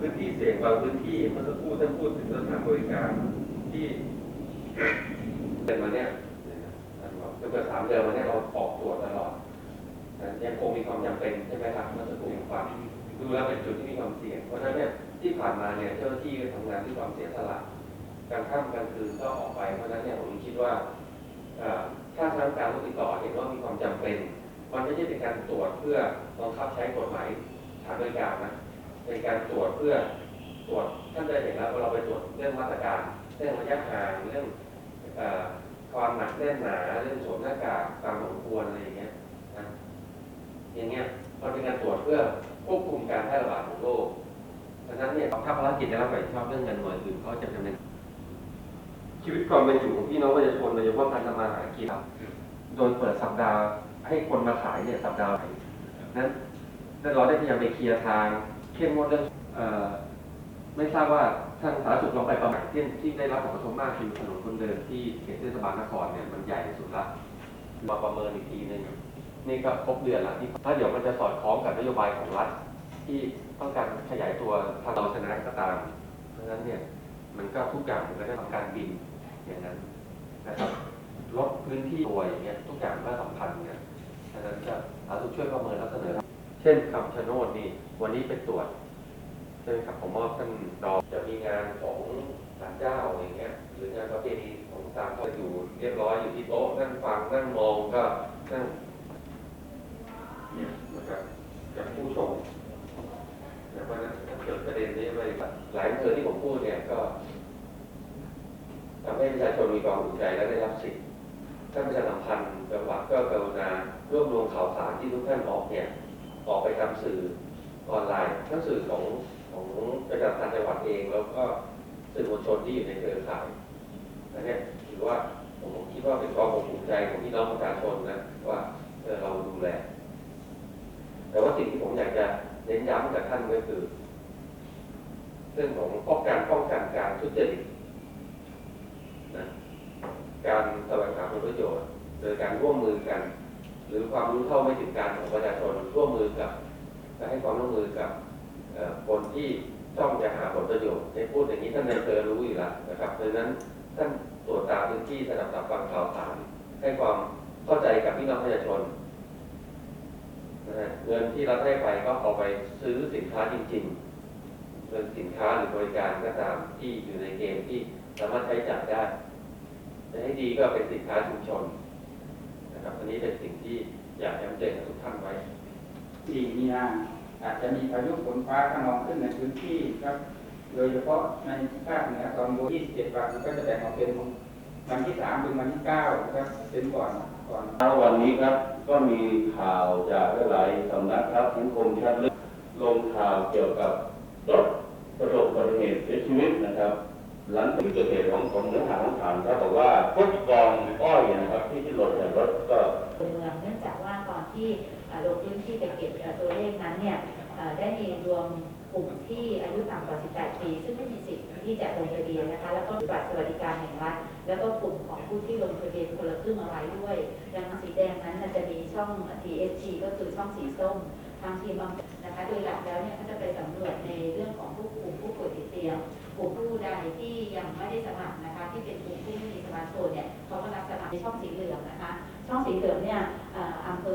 พื้นที่เสี่ยงบางพื้นที่เมื่อสักครู่ท่านพูดถึงสถานบริการที่เป็นวันเนี้ยท่านกจนกว่สามเดือนวันเนี้ยเราออกตรวจตลอดยังคงมีความจำเป็นใช่ไหมครับเมื่อสักครู่ของความดูแล้วเป็นจุดที่มีความเสี่ยง เพราะฉะนั้นเนี่ยที่ผ่านมาเนี่ยเจ้าหน้าที่ทำงานด้วยความเสียสละกลางค่ำกลางคืนก็ออกไปเพราะฉะนั้นเนี่ยผมคิดว่าถ้าทางการรคติดต่อเห็นว่ามีความจำเป็น มันไม่ใช่เป็นการตรวจเพื่อบังคับใช้กฎหมายสถานบริการนะ เป็นการตรวจเพื่อตรวจท่านได้เห็นแล้วเราไปตรวจเรื่องมาตรการเรื่องระยะห่างเรื่องอความหนักแน่นหนาเรื่องสวมหน้ากากตามสมควรอะไรอย่างเงี้ยนะอย่างเงี้ยมันเป็นการตรวจเพื่อควบคุมการแพร่ระบาดของโรคดังนั้นเนี่ยถ้าภารกิจได้รับผิดชอบเรื่องเงินหน่วยอื่นเขาจะดำเนินชีวิตความเป็นอยู่ของพี่น้องประชาชนโดยเฉพาะการทำมาหากินโดยเปิดสัปดาห์ ให้คนมาขายเนี่ยสัปดาห์ไหนนั้นแล้วเราได้พยายามไปเคลียร์ทาง เข้มงวดเรื่องไม่ทราบว่าท่านสาธารณสุขลองไปประมาณที่ที่ได้รับผลกระทบมากคือถนนคนเดินที่เขตเทศบาลนครเนี่ยมันใหญ่สุดละมาประเมินอีกทีหนึงนี่ก็ครบเดือนละที่ถ้าเดี๋ยวมันจะสอดคล้องกับนโยบายของรัฐที่ต้องการขยายตัวทางเราชนะก็ตาม เพราะฉะนั้นเนี่ยมันก็ทุกอย่างมันก็ได้ทำการบินอย่างนั้นนะครับลดพื้นที่ตัวอย่างเงี้ยทุกอย่างก็สำคัญเนี่ยดังนั้นก็สาธารณสุขช่วยประเมินแล้ว เช่นคำชะโนดนี่ วันนี้ไปตรวจใช่ไหมครับผมมอบท่านรองจะมีงานของศาลเจ้าอย่างเงี้ยหรืองานประเพณีของตามก็อยู่เรียบร้อยอยู่ที่โต๊ะนั่งฟังนั่งมองก็นั่งเนี่ยนะครับกับผู้ชมนะเพราะฉะนั้นเกิดประเด็นนี้ไปหลายอำเภอที่ผมพูดเนี่ยก็ทำให้ประชาชนมีความอุ่นใจและได้รับสิทธิ์ท่านประชาสัมพันธ์จังหวัดก็กรุณารวบรวมข่าวสารที่ทุกท่านออกเนี่ย ออกไปทำสื่อออนไลน์ทั้งสื่อของของประชาสัมพันธ์จังหวัดเอง แล้วก็สื่อมวลชนที่อยู่ในเครือข่ายอันเนี้ยถือว่าผมคิดว่าเป็นความอบอุ่นใจของพี่น้องประชาชนนะว่าเออเราดูแล แต่ว่าสิ่งที่ผมอยากจะเน้นย้ำกับท่านก็คือ เรื่องของป้องกันป้องกันการทุจริตนะการแสวงหาผลประโยชน์ โดยการร่วมมือกัน หรือความรู้เท่าไม่ถึงการของประชาชนร่วมมือกับและให้ความร่วมมือกับคนที่ต้องจะหาผลประโยชน์ในพูดอย่างนี้ท่านในเคยรู้อยู่แล้วนะครับเพราะฉะนั้นท่านตรวจตาพื้นที่สนับสนุนฟังข่าวสารให้ความเข้าใจกับพี่น้องประชาชนนะฮะเงินที่เราได้ไปก็เอาไปซื้อสินค้าจริงๆเป็นสินค้าหรือบริการก็ตามที่อยู่ในเกณฑ์ที่สามารถใช้จ่ายได้จะให้ดีก็เป็นสินค้าชุมชน นะครับอันนี้เป็นสิ่งที่อยากย้ำเตือนกับทุกท่านไว้สี่มีนาอาจจะมีพายุฝนฟ้าขนองขึ้นในพื้นที่ครับ โดยเฉพาะในภาคเหนือตอนบน27 วันมันก็จะแบ่งออกเป็นวันที่3ถึงวันที่9นะครับเป็นก่อนก่อนเช้าวันนี้ครับ ก็มีข่าวจากหลายๆสำนักครับทั้งคมชัดลึกลงข่าวเกี่ยวกับรถประสบอุบัติเหตุเสียชีวิตนะครับ หลังจากที่เกิดเหตุของของเนื้อหาของข่าวครับอกว่าพวกกองอ้อยนะครับที่ที่หล่นจากรถก็เมืองเนื่องจากว่าตอนที่ลงพื้นที่ไปเก็บตัวเลขนั้นเนี่ยได้มีรวมกลุ่มที่อายุต่ำกว่า 18 ปี ซึ่งไม่มีสิทธิ์ที่จะลงทะเบียนนะคะ แล้วก็บัตรสวัสดิการแห่งรัฐ แล้วก็กลุ่มของผู้ที่ลงทะเบียนคนละครึ่งเอาไว้ด้วย ดังสีแดงนั้นจะมีช่อง TSG ก็คือช่องสีส้ม ทางทีมบางนะคะ โดยหลักแล้วเนี่ยเขาจะไปสำรวจในเรื่องของผู้กลุ่มผู้ป่วยติดเตียง ลุ่มผู้ใดที่ยังไม่ได้สมัครนะคะ ที่เป็นกลุ่มผู้ไม่มีสมาร์ทโฟนเนี่ยเขาก็รับสมัครในช่องสีเหลืองนะคะ ช่องสีเหลืองเนี่ยอ่ออำเภอ